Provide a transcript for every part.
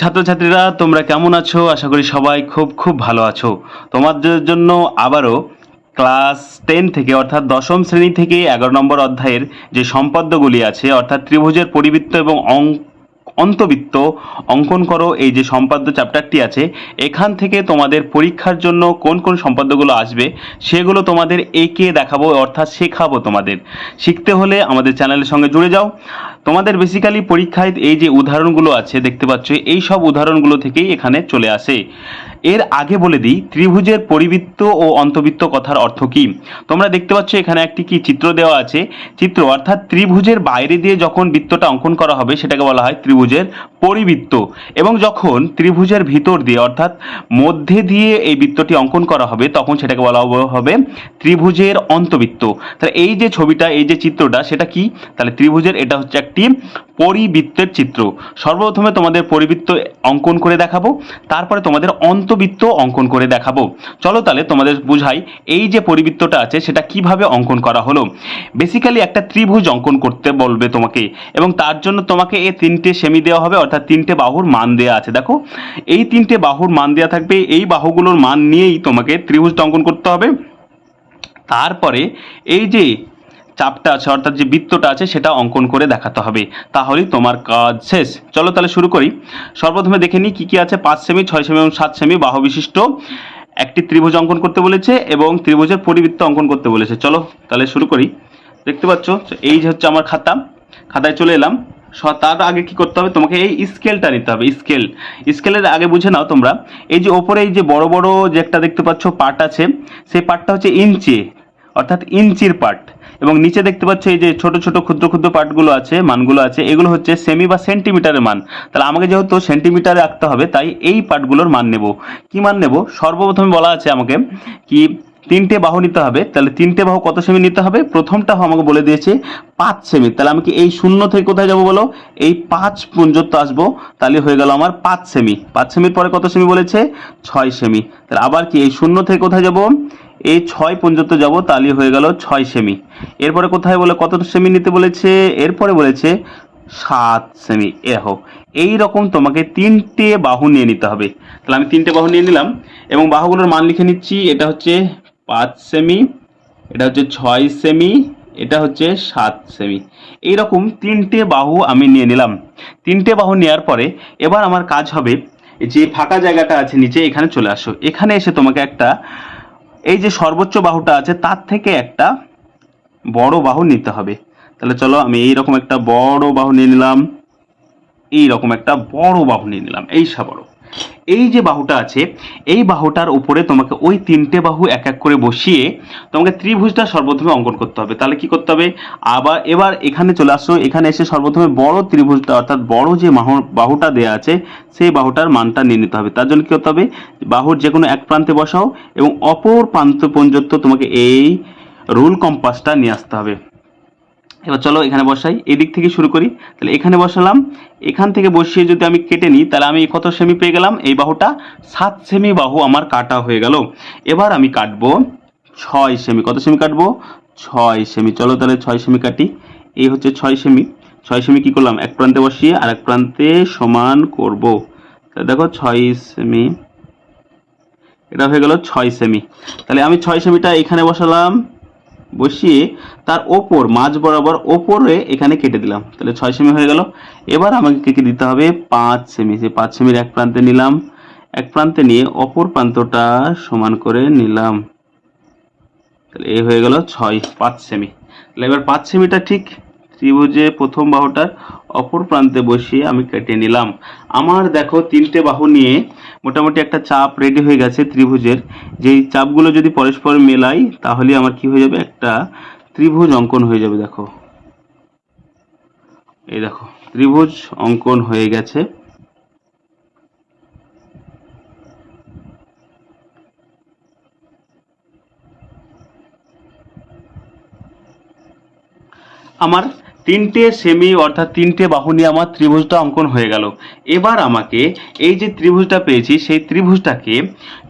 ছাত্রছাত্রীরা, তোমরা কেমন আছো? আশা করি সবাই খুব খুব ভালো আছো। তোমাদের জন্য আবারও ক্লাস টেন থেকে, অর্থাৎ দশম শ্রেণি থেকে এগারো নম্বর অধ্যায়ের যে সম্পদ্যগুলি আছে, অর্থাৎ ত্রিভুজের পরিবৃত্ত এবং অঙ্ক অন্তবৃত্ত অঙ্কন করো এই যে সম্পাদ্য চ্যাপ্টারটি আছে, এখান থেকে তোমাদের পরীক্ষার জন্য কোন কোন সম্পাদ্যগুলো আসবে, সেগুলো তোমাদের এঁকে দেখাবো, অর্থাৎ শেখাবো তোমাদের। শিখতে হলে আমাদের চ্যানেলের সঙ্গে জুড়ে যাও। তোমাদের বেসিক্যালি পরীক্ষায় এই যে উদাহরণগুলো আছে, দেখতে পাচ্ছ, এই সব উদাহরণগুলো থেকেই এখানে চলে আসে। এর আগে বলে দিই, ত্রিভুজের পরিবৃত্ত ও অন্তবৃত্ত কথার অর্থ কী? তোমরা দেখতে পাচ্ছ এখানে একটি কি চিত্র দেওয়া আছে। চিত্র অর্থাৎ ত্রিভুজের বাইরে দিয়ে যখন বৃত্তটা অঙ্কন করা হবে, সেটাকে বলা হয় ত্রিভুজের পরিবৃত্ত। এবং যখন ত্রিভুজের ভিতর দিয়ে অর্থাৎ মধ্যে দিয়ে এই বৃত্তটি অঙ্কন করা হবে, তখন সেটাকে বলা হবে ত্রিভুজের অন্তবৃত্ত তাহলে এই যে ছবিটা, এই যে চিত্রটা, সেটা কি? তাহলে ত্রিভুজের, এটা হচ্ছে একটি পরিবৃত্তের চিত্র। সর্বপ্রথমে তোমাদের পরিবৃত্ত অঙ্কন করে দেখাবো, তারপরে তোমাদের অন্তবৃত্ত অঙ্কন করে দেখাবো। চলো তাহলে তোমাদের বুঝাই এই যে পরিবৃত্তটা আছে, সেটা কীভাবে অঙ্কন করা হলো। বেসিক্যালি একটা ত্রিভুজ অঙ্কন করতে বলবে তোমাকে, এবং তার জন্য তোমাকে এই তিনটে সেমি দেওয়া হবে, অর্থাৎ তিনটে বাহুর মান দেওয়া আছে। দেখো, এই তিনটে বাহুর মান দেওয়া থাকবে, এই বাহুগুলোর মান নিয়েই তোমাকে ত্রিভুজটা অঙ্কন করতে হবে। তারপরে এই যে চাপটা আছে, অর্থাৎ যে বৃত্তটা আছে সেটা অঙ্কন করে দেখাতে হবে। তাহলেই তোমার কাজ শেষ। চলো তাহলে শুরু করি। সর্বপ্রথমে দেখে নিই কী কী আছে, পাঁচ সেমি, ছয় সেমি এবং সাত সেমি, বাহু বিশিষ্ট। একটি ত্রিভুজ অঙ্কন করতে বলেছে এবং ত্রিভুজের পরিবৃত্ত অঙ্কন করতে বলেছে। চলো তাহলে শুরু করি। দেখতে পাচ্ছ এই যে হচ্ছে আমার খাতা। খাতায় চলে এলাম। তার আগে কি করতে হবে? তোমাকে এই স্কেলটা নিতে হবে, স্কেল। স্কেলের আগে বুঝে নাও তোমরা। এই যে ওপরে এই যে বড় বড় যে একটা দেখতে পাচ্ছ পার্ট আছে, সেই পার্টটা হচ্ছে ইঞ্চি, অর্থাৎ ইঞ্চির পার্ট। এবং নিচে দেখতে পাচ্ছ এই যে ছোট ছোট ক্ষুদ্র ক্ষুদ্র পার্টগুলো আছে, মানগুলো আছে, এগুলো হচ্ছে সেমি বা সেন্টিমিটারের মান। তাহলে আমাকে যেহেতু সেন্টিমিটারে রাখতে হবে, তাই এই পার্টগুলোর মান নেব। কি মান নেব? সর্বপ্রথমে বলা আছে আমাকে কি তিনটে বাহু নিতে হবে, তাহলে তিনটে বাহু কত সেমি নিতে হবে? প্রথমটা আমাকে বলে দিয়েছে পাঁচ সেমি। তাহলে আমি কি এই শূন্য থেকে কোথায় যাব বলো? এই পাঁচ পর্যন্ত আসব, তাহলে হয়ে গেল আমার পাঁচ সেমি। পাঁচ সেমির পরে কত সেমি বলেছে? ছয় সেমি। তাহলে আবার কি এই শূন্য থেকে কোথায় যাব? এই ছয় পর্যন্ত যাব তাহলে হয়ে গেল ছয় সেমি। এরপরে কোথায় বলে কত সেমি নিতে বলেছে? এরপরে বলেছে সাত সেমি। এহো এই রকম তোমাকে তিনটে বাহু নিয়ে নিতে হবে। তাহলে আমি তিনটে বাহু নিয়ে নিলাম এবং বাহুগুলোর মান লিখে নিচ্ছি। এটা হচ্ছে পাঁচ সেমি, এটা হচ্ছে ছয় সেমি, এটা হচ্ছে সাত সেমি। এই রকম তিনটে বাহু আমি নিয়ে নিলাম। তিনটে বাহু নেওয়ার পরে এবার আমার কাজ হবে যে ফাঁকা জায়গাটা আছে নিচে, এখানে চলে আসো। এখানে এসে তোমাকে একটা এই যে সর্বোচ্চ বাহুটা আছে, তার থেকে একটা বড় বাহু নিতে হবে। তাহলে চলো আমি এই রকম একটা বড় বাহু নিয়ে নিলাম এই রকম একটা বড় বাহু নিয়ে নিলাম। এই সা বড় এই যে বাহুটা আছে, এই বাহুটার উপরে তোমাকে ওই তিনটে বাহু এক এক করে বসিয়ে তোমাকে ত্রিভুজটা সর্বপ্রথমে অঙ্কন করতে হবে। তাহলে কি করতে হবে? আবার এবার এখানে চলে আসো, এখানে এসে সর্বপ্রথমে বড় ত্রিভুজটা, অর্থাৎ বড় যে বাহু বাহুটা দেওয়া আছে, সেই বাহুটার মানটা নিয়ে নিতে হবে। তার জন্য কি করতে হবে? বাহুর যে কোনো এক প্রান্তে বসাও এবং অপর প্রান্ত পর্যন্ত তোমাকে এই রুল কম্পাসটা নিয়ে আসতে হবে। এবার চলো এখানে বসাই। এদিক থেকে শুরু করি। তাহলে এখানে বসালাম। এখান থেকে বসিয়ে যদি আমি কেটে নিই, তাহলে আমি কত সেমি পেয়ে গেলাম? এই বাহুটা সাত সেমি বাহু আমার কাটা হয়ে গেল। এবার আমি কাটবো ছয় সেমি কত সেমি কাটবো? ছয় সেমি চলো তাহলে ছয় সেমি কাটি। এই হচ্ছে ছয় সেমি ছয় সেমি কি করলাম? এক প্রান্তে বসিয়ে আর এক প্রান্তে সমান করব। তাহলে দেখো ছয় সেমি এটা হয়ে গেল ছয় সেমি তাহলে আমি ছয় সেমিটা এখানে বসালাম। বসিয়ে তার ওপর মাঝ বরাবর ওপরে এখানে কেটে দিলাম। তাহলে ছয় সেমি হয়ে গেল। এবার আমাকে কেটে দিতে হবে? পাঁচ সেমি। সে পাঁচ সেমির এক প্রান্তে নিলাম। এক প্রান্তে নিয়ে অপর প্রান্তটা সমান করে নিলাম। তাহলে এ হয়ে গেল ছয়, পাঁচ সেমি। তাহলে এবার পাঁচ সেমিটা ঠিক ত্রিভুজে প্রথম বাহুটার অপর প্রান্তে বসিয়ে আমি কেটে নিলাম। আমার দেখো তিনটে বাহু নিয়ে মোটামুটি একটা চাপ রেডি হয়ে গেছে ত্রিভুজের। যেই চাপগুলো যদি পরস্পর মেলাই, তাহলে আমার কি হয়ে যাবে? একটা ত্রিভুজ অঙ্কন হয়ে যাবে, দেখো। এই দেখো, ত্রিভুজ অঙ্কন হয়ে গেছে। আমার তিনটে সেমি অর্থাৎ তিনটে বাহু নিয়ে আমার ত্রিভুজটা অঙ্কন হয়ে গেল। এবার আমাকে এই যে ত্রিভুজটা পেয়েছি, সেই ত্রিভুজটাকে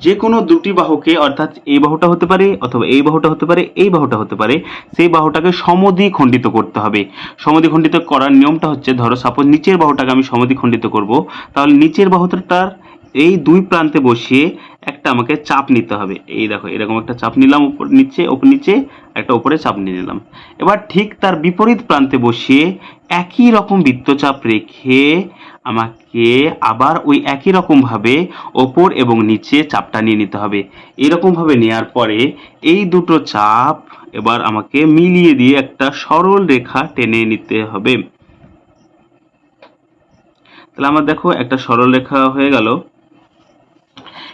যে কোনো দুটি বাহুকে, অর্থাৎ এই বাহুটা হতে পারে অথবা এই বাহুটা হতে পারে, এই বাহুটা হতে পারে, সেই বাহুটাকে সমদ্বি খণ্ডিত করতে হবে। সমদ্বি খণ্ডিত করার নিয়মটা হচ্ছে, ধরো সাপোজ নিচের বাহুটাকে আমি সমদ্বি খণ্ডিত করব, তাহলে নিচের বাহুটার এই দুই প্রান্তে বসিয়ে একটা আমাকে চাপ নিতে হবে। এই দেখো, এরকম একটা চাপ নিলাম উপর নিচে ওপর নিচে, একটা উপরে চাপ নিয়ে নিলাম। এবার ঠিক তার বিপরীত প্রান্তে বসিয়ে একই রকম বৃত্তচাপ রেখে আমাকে আবার ওই একই রকমভাবে ওপর এবং নিচে চাপটা নিয়ে নিতে হবে। এরকমভাবে নেওয়ার পরে এই দুটো চাপ এবার আমাকে মিলিয়ে দিয়ে একটা সরল রেখা টেনে নিতে হবে। তাহলে আমার দেখো একটা সরল রেখা হয়ে গেল।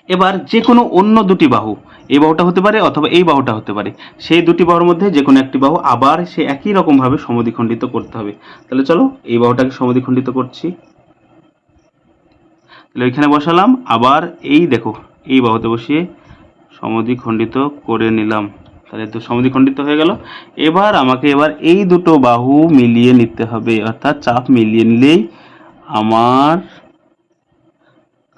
এবার যে কোনো অন্য দুটি বাহু, এই বাহুটা হতে পারে অথবা এই বাহুটা হতে পারে। সেই দুটি বাহুর মধ্যে যে কোনো একটি বাহু আবার সে একই রকমভাবে সমদ্বিখণ্ডিত করতে হবে। তাহলে চলো এই বাহুটাকে সমদ্বিখণ্ডিত করছি। তাহলে এখানে বসালাম, আবার এই দেখো, এই বাহুতে বসিয়ে সমদ্বিখণ্ডিত করে নিলাম। তাহলে তো সমদ্বিখণ্ডিত হয়ে গেল। এবার আমাকে এবার এই দুটো বাহু মিলিয়ে নিতে হবে, অর্থাৎ চাপ মিলিয়ে নিলেই আমার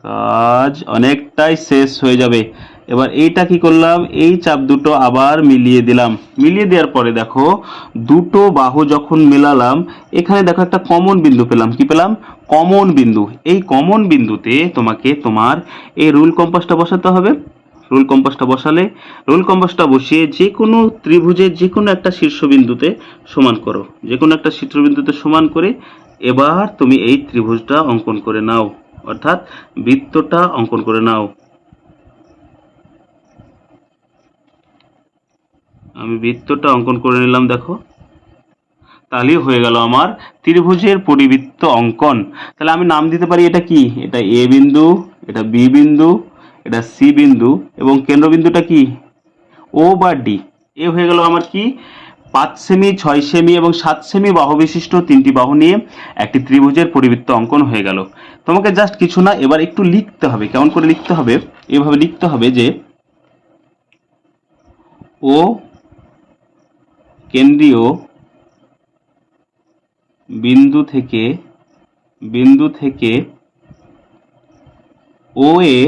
কাজ অনেকটাই শেষ হয়ে যাবে। এবার এইটা কি করলাম? এই চাপ দুটো আবার মিলিয়ে দিলাম। মিলিয়ে দেওয়ার পরে দেখো, দুটো বাহু যখন মেলালাম, এখানে দেখো একটা কমন বিন্দু পেলাম। কি পেলাম? কমন বিন্দু। এই কমন বিন্দুতে তোমাকে তোমার এই রুল কম্পাসটা বসাতে হবে। রুল কম্পাসটা বসালে, রুল কম্পাসটা বসিয়ে যে কোনো ত্রিভুজের যে কোনো একটা শীর্ষবিন্দুতে সমান করো। যে কোনো একটা শীর্ষবিন্দুতে সমান করে এবার তুমি এই ত্রিভুজটা অঙ্কন করে নাও। অর্থাৎ বৃত্তটা অঙ্কন করে নাও। আমি বৃত্তটা অঙ্কন করে নিলাম, দেখো। তাহলেই হয়ে গেল আমার ত্রিভুজের পরিবৃত্ত অঙ্কন। তাহলে আমি নাম দিতে পারি এটা কি? এটা এ বিন্দু, এটা বি বিন্দু, এটা সি বিন্দু এবং কেন্দ্রবিন্দুটা কি? ও বা ডি। এ হয়ে গেল আমার কি? পাঁচ সেমি, ছয় সেমি এবং সাত সেমি বাহু বিশিষ্ট তিনটি বাহু নিয়ে একটি ত্রিভুজের পরিবৃত্ত অঙ্কন হয়ে গেল। তোমাকে জাস্ট কিছু না, এবার একটু লিখতে হবে। কেমন করে লিখতে হবে? এভাবে লিখতে হবে যে ও কেন্দ্রীয় বিন্দু থেকে বিন্দু থেকে ও এ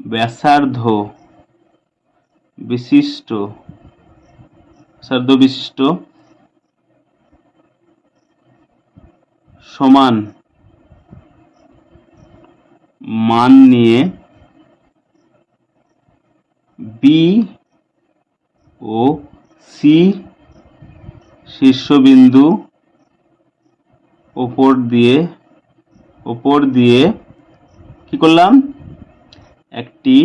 ব্যাসার্ধ বিশিষ্ট বিশিষ্ট সমান মান নিয়ে বি ও সি শীর্ষবিন্দু ওপর দিয়ে ওপর দিয়ে কি করলাম? একটি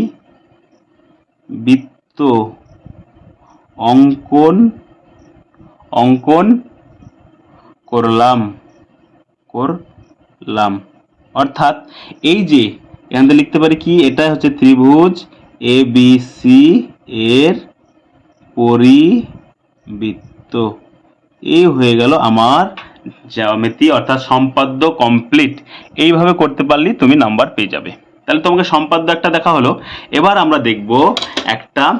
বৃত্ত অঙ্কন অঙ্কন করলাম করলাম। অর্থাৎ এই যে এখান লিখতে পারি কি এটা হচ্ছে ত্রিভুজ এ বি সি এর পরিবৃত্ত। এই হয়ে গেল আমার জ্যামিতি অর্থাৎ সম্পাদ্য কমপ্লিট এইভাবে করতে পারলেই তুমি নাম্বার পেয়ে যাবে। তাহলে তোমাকে সম্পাদ্য একটা দেখা হলো। এবার আমরা দেখব একটা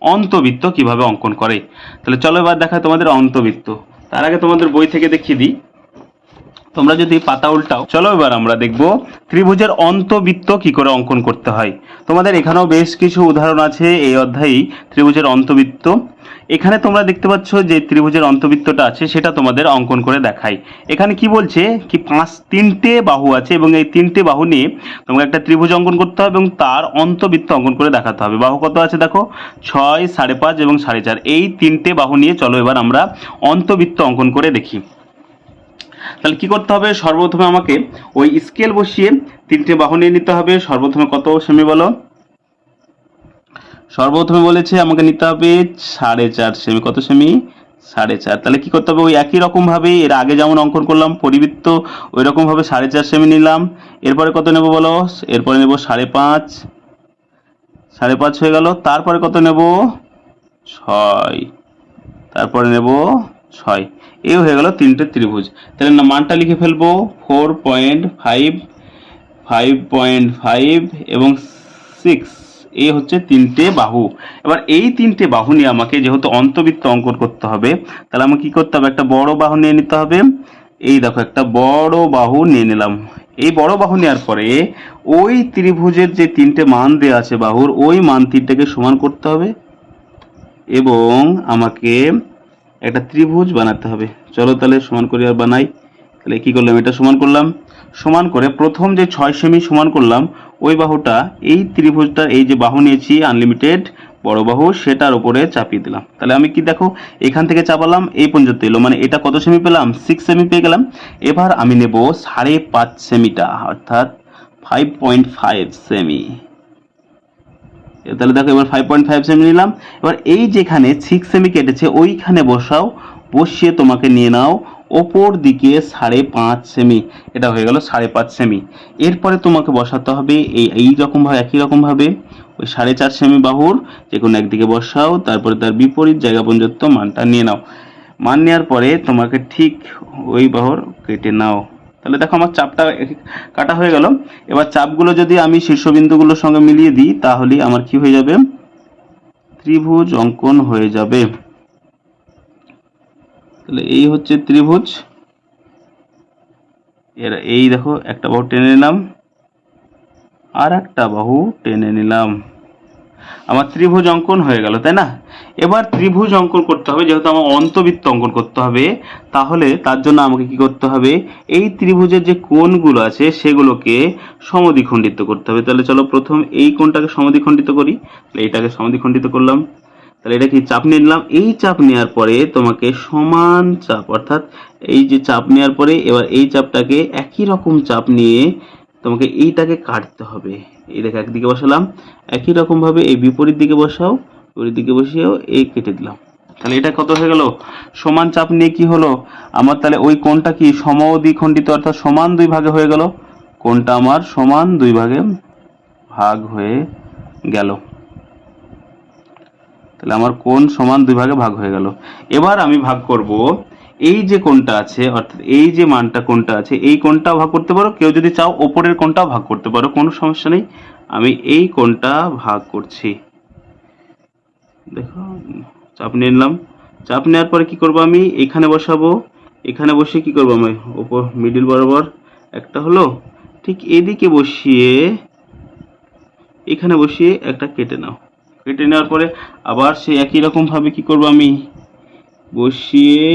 অন্তবৃত্ত কীভাবে অঙ্কন করে। তাহলে চলো এবার দেখা তোমাদের অন্তবৃত্ত। তার আগে তোমাদের বই থেকে দেখিয়ে দিই। তোমরা যদি পাতা উল্টাও। চলো এবার আমরা দেখব ত্রিভুজের অন্তবৃত্ত কি করে অঙ্কন করতে হয়। তোমাদের এখানেও বেশ কিছু উদাহরণ আছে। এই অধ্যায়েই ত্রিভুজের অন্তবৃত্ত। এখানে তোমরা দেখতে পাচ্ছ যে ত্রিভুজের অন্তবৃত্তটা আছে, সেটা তোমাদের অঙ্কন করে দেখাই। এখানে কি বলছে? কি পাঁচ, তিনটে বাহু আছে এবং এই তিনটে বাহু নিয়ে তোমাকে একটা ত্রিভুজ অঙ্কন করতে হবে এবং তার অন্তবৃত্ত অঙ্কন করে দেখাতে হবে। বাহু কত আছে দেখো? ছয়, সাড়ে পাঁচ এবং সাড়ে চার। এই তিনটে বাহু নিয়ে চলো এবার আমরা অন্তবৃত্ত অঙ্কন করে দেখি। তাহলে কি করতে হবে? সর্বপ্রথমে আমাকে ওই স্কেল বসিয়ে তিনটে বাহু নিয়ে নিতে হবে। সর্বপ্রথমে কত সেমি বলো? সর্বপ্রথমে বলেছে আমাকে নিতে হবে সাড়ে চার সেমি কত সেমি সাড়ে চার। তাহলে কি করতে হবে? ওই একই রকম ভাবে এর আগে যেমন অঙ্কন করলাম, পরিবৃত্ত ওই রকম ভাবে সাড়ে চার সেমি নিলাম। এরপরে কত নেব বলো? এরপরে নেব সাড়ে পাঁচ। সাড়ে পাঁচ হয়ে গেল। তারপরে কত নেব? ছয়। তারপরে নেব ছয়। এই হয়ে গেল তিনটে ত্রিভুজ। তাহলে না, মানটা লিখে ফেলব। Four point five five point five এবং সিক্স এই হচ্ছে তিনটে বাহু। এবার এই তিনটে বাহু নিয়ে আমাকে যেহেতু অন্তবৃত্ত অঙ্কন করতে হবে, তাহলে আমাকে কি করতে হবে? একটা বড় বাহু নিয়ে নিতে হবে। এই দেখো, একটা বড় বাহু নিয়ে নিলাম। এই বড় বাহু নেওয়ার পরে ওই ত্রিভুজের যে তিনটে মান দেওয়া আছে বাহুর, ওই মান তিনটাকে সমান করতে হবে এবং আমাকে একটা ত্রিভুজ বানাতে হবে। চলো তাহলে সমান করে আর বানাই। তাহলে কি করলাম? এটা সমান করলাম। সমান করে প্রথম যে ছয় সেমি সমান করলাম, ওই বাহুটা, এই ত্রিভুজটা, এই যে বাহু নিয়েছি আনলিমিটেড বড় বাহু, সেটার উপরে চাপিয়ে দিলাম। তাহলে আমি কি দেখো, এখান থেকে চাপালাম, এই পর্যন্ত এলো। মানে এটা কত সেমি পেলাম? সিক্স সেমি পেয়ে গেলাম। এবার আমি নেব সাড়ে পাঁচ সেমিটা, অর্থাৎ ফাইভ পয়েন্ট ফাইভ সেমি। তাহলে দেখো, এবার ফাইভ পয়েন্ট ফাইভ সেমি নিলাম। এবার এই যেখানে সিক্স সেমি কেটেছে, ওইখানে বসাও, বসিয়ে তোমাকে নিয়ে নাও ওপর দিকে সাড়ে পাঁচ সেমি, এটা হয়ে গেল সাড়ে পাঁচ সেমি। এরপরে তোমাকে বসাতে হবে এই এই রকমভাবে একই রকমভাবে ওই সাড়ে চার সেমি বাহুর যে কোনো একদিকে বসাও, তারপরে তার বিপরীত জায়গা পর্যন্ত মানটা নিয়ে নাও। মান নেওয়ার পরে তোমাকে ঠিক ওই বাহুর কেটে নাও। তাহলে দেখো আমার চাপটা কাটা হয়ে গেল। এবার চাপগুলো যদি আমি শীর্ষবিন্দুগুলোর সঙ্গে মিলিয়ে দিই, তাহলে আমার কি হয়ে যাবে? ত্রিভুজ অঙ্কন হয়ে যাবে। তাহলে এই হচ্ছে ত্রিভুজ। এর এই দেখো, একটা বাহু টেনে নিলাম। আর একটা বাহু টেনে নিলাম। আমার ত্রিভুজ অঙ্কন হয়ে গেল, তাই না? এবার ত্রিভুজ অঙ্কন করতে হবে, যেহেতু আমার অন্তবৃত্ত অঙ্কন করতে হবে, তাহলে তার জন্য আমাকে কি করতে হবে? এই ত্রিভুজের যে কোণগুলো আছে, সেগুলোকে সমদ্বিখণ্ডিত করতে হবে। তাহলে চলো প্রথম এই কোণটাকে সমদ্বিখণ্ডিত করি। এইটাকে সমদ্বিখণ্ডিত করলাম। তাহলে এটা কি চাপ নিয়ে নিলাম? এই চাপ নেওয়ার পরে তোমাকে সমান চাপ, অর্থাৎ এই যে চাপ নেওয়ার পরে এবার এই চাপটাকে একই রকম চাপ নিয়ে তোমাকে এইটাকে কাটতে হবে। এই দেখো, একদিকে বসালাম, একই রকম ভাবে এই বিপরীত দিকে বসাও, বিপরীত দিকে বসিয়েও এই কেটে দিলাম। তাহলে এটা কত হয়ে গেল? সমান চাপ নিয়ে কি হলো? আমার তাহলে ওই কোনটা কি সমদ্বিখণ্ডিত, অর্থাৎ সমান দুই ভাগে হয়ে গেল? কোনটা আমার সমান দুই ভাগে ভাগ হয়ে গেল। তাহলে আমার কোণ সমান দুই ভাগে ভাগ হয়ে গেল। এবার আমি ভাগ করব এই যে কোণটা আছে, অর্থাৎ এই যে মানটা কোণটা আছে, এই কোণটাও ভাগ করতে পারো। কেউ যদি চাও ওপরের কোণটাও ভাগ করতে পারো, কোনো সমস্যা নেই। আমি এই কোণটা ভাগ করছি। দেখো, চাপ নিয়ে নিলাম। চাপ নেওয়ার পরে কি করব আমি? এখানে বসাবো। এখানে বসে কি করব আমি? ওপর মিডিল বরাবর একটা হলো। ঠিক এদিকে বসিয়ে, এখানে বসিয়ে একটা কেটে নাও। কেটে নেওয়ার পরে আবার সেই একই রকম ভাবে কি করব আমি? বসিয়ে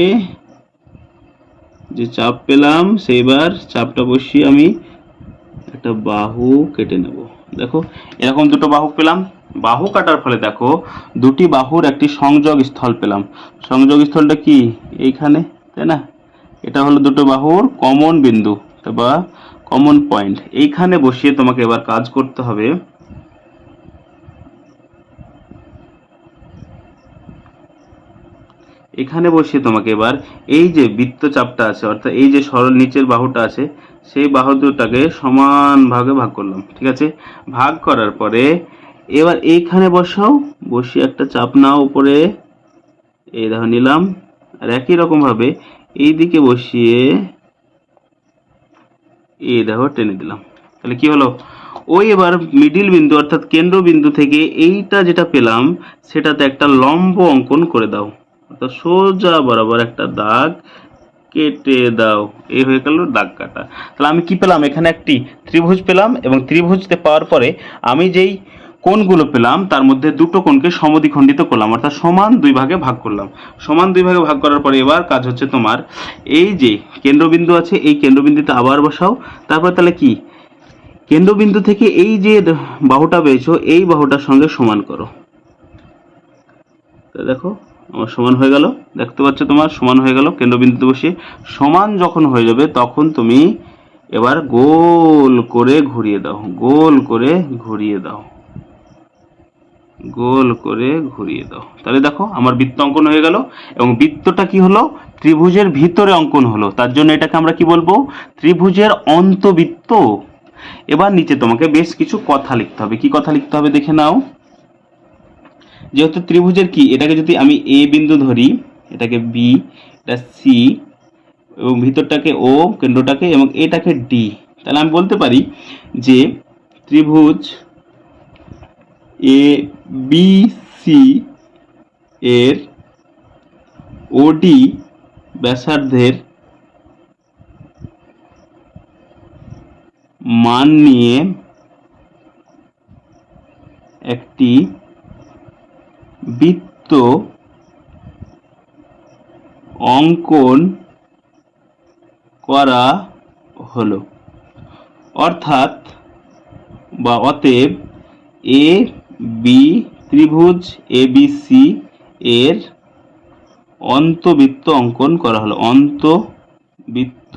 যে চাপ পেলাম, সেইবার চাপটা বসিয়ে আমি একটা বাহু কেটে নেব। দেখো, এরকম দুটো বাহু পেলাম। বাহু কাটার ফলে দেখো, দুটি বাহুর একটি সংযোগ স্থল পেলাম। সংযোগ স্থলটা কি? এইখানে, তাই না? এটা হলো দুটো বাহুর কমন বিন্দু, বা কমন পয়েন্ট এইখানে বসিয়ে তোমাকে এবার কাজ করতে হবে। এখানে বসিয়ে তোমাকে এবার এই যে বৃত্তচাপটা আছে, অর্থাৎ এই যে সরল নিচের বাহুটা আছে, সেই বাহু দুটাকে সমান ভাগে ভাগ করলাম, ঠিক আছে? ভাগ করার পরে এবার এইখানে বসাও, বসিয়ে একটা চাপ নাও উপরে, এই দেখো নিলাম, আর একই রকম ভাবে এই দিকে বসিয়ে এই দেখো টেনে দিলাম। তাহলে কি হলো? ওই এবার মিডিল বিন্দু, অর্থাৎ কেন্দ্রবিন্দু থেকে এইটা যেটা পেলাম, সেটাতে একটা লম্ব অঙ্কন করে দাও। অর্থাৎ সোজা বরাবর একটা দাগ কেটে দাও। এই হয়ে গেল দাগ কাটা। তাহলে আমি কি পেলাম? এখানে একটি ত্রিভুজ পেলাম এবং ত্রিভুজতে পাওয়ার পরে আমি যেই কোণগুলো পেলাম, তার মধ্যে দুটো কোণকে সমদ্বিখণ্ডিত করলাম, অর্থাৎ সমান দুই ভাগে ভাগ করলাম। সমান দুই ভাগে ভাগ করার পরে এবার কাজ হচ্ছে তোমার এই যে কেন্দ্রবিন্দু আছে, এই কেন্দ্রবিন্দুতে আবার বসাও। তারপর তাহলে কি? কেন্দ্রবিন্দু থেকে এই যে বাহুটা পেয়েছ এই বাহুটার সঙ্গে সমান করো। দেখো আমার সমান হয়ে গেল। দেখতে পাচ্ছ তোমার, সমান হয়ে গেল। কেন্দ্রবিন্দুতে বসে সমান যখন হয়ে যাবে, তখন তুমি এবার গোল করে ঘুরিয়ে দাও। গোল করে ঘুরিয়ে দাও। গোল করে ঘুরিয়ে দাও। তাহলে দেখো, আমার বৃত্ত অঙ্কন হয়ে গেল এবং বৃত্তটা কি হলো? ত্রিভুজের ভিতরে অঙ্কন হলো। তার জন্য এটাকে আমরা কি বলব? ত্রিভুজের অন্তবৃত্ত। এবার নিচে তোমাকে বেশ কিছু কথা লিখতে হবে। কি কথা লিখতে হবে দেখে নাও। যেহেতু ত্রিভুজের কি? এটাকে যদি আমি এ বিন্দু ধরি, এটাকে বি এটা সি এবং ভিতরটাকে ও কেন্দ্রটাকে, এবং এটাকে ডি তাহলে আমি বলতে পারি যে ত্রিভুজ এ বি সি এর ওডি ব্যাসার্ধের মান নিয়ে একটি বৃত্ত অঙ্কন করা হলো। অর্থাৎ বা অতএব এ বি ত্রিভুজ এ বি সি এর অন্তবৃত্ত অঙ্কন করা হলো। অন্তবৃত্ত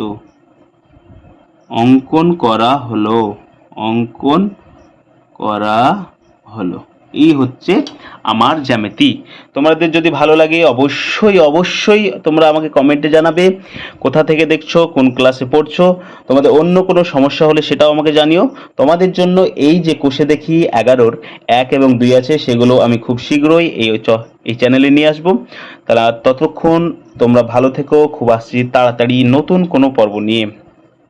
অঙ্কন করা হলো। অঙ্কন করা হলো। এই হচ্ছে আমার জ্যামিতি। তোমাদের যদি ভালো লাগে অবশ্যই অবশ্যই তোমরা আমাকে কমেন্টে জানাবে, কোথা থেকে দেখছ, কোন ক্লাসে পড়ছো, তোমাদের অন্য কোনো সমস্যা হলে সেটাও আমাকে জানিও। তোমাদের জন্য এই যে কোষে দেখি এগারোর এক এবং দুই আছে, সেগুলো আমি খুব শীঘ্রই এই এই চ্যানেলে নিয়ে আসব। তারা ততক্ষণ তোমরা ভালো থেকো, খুব আসছি, তাড়াতাড়ি নতুন কোনো পর্ব নিয়ে।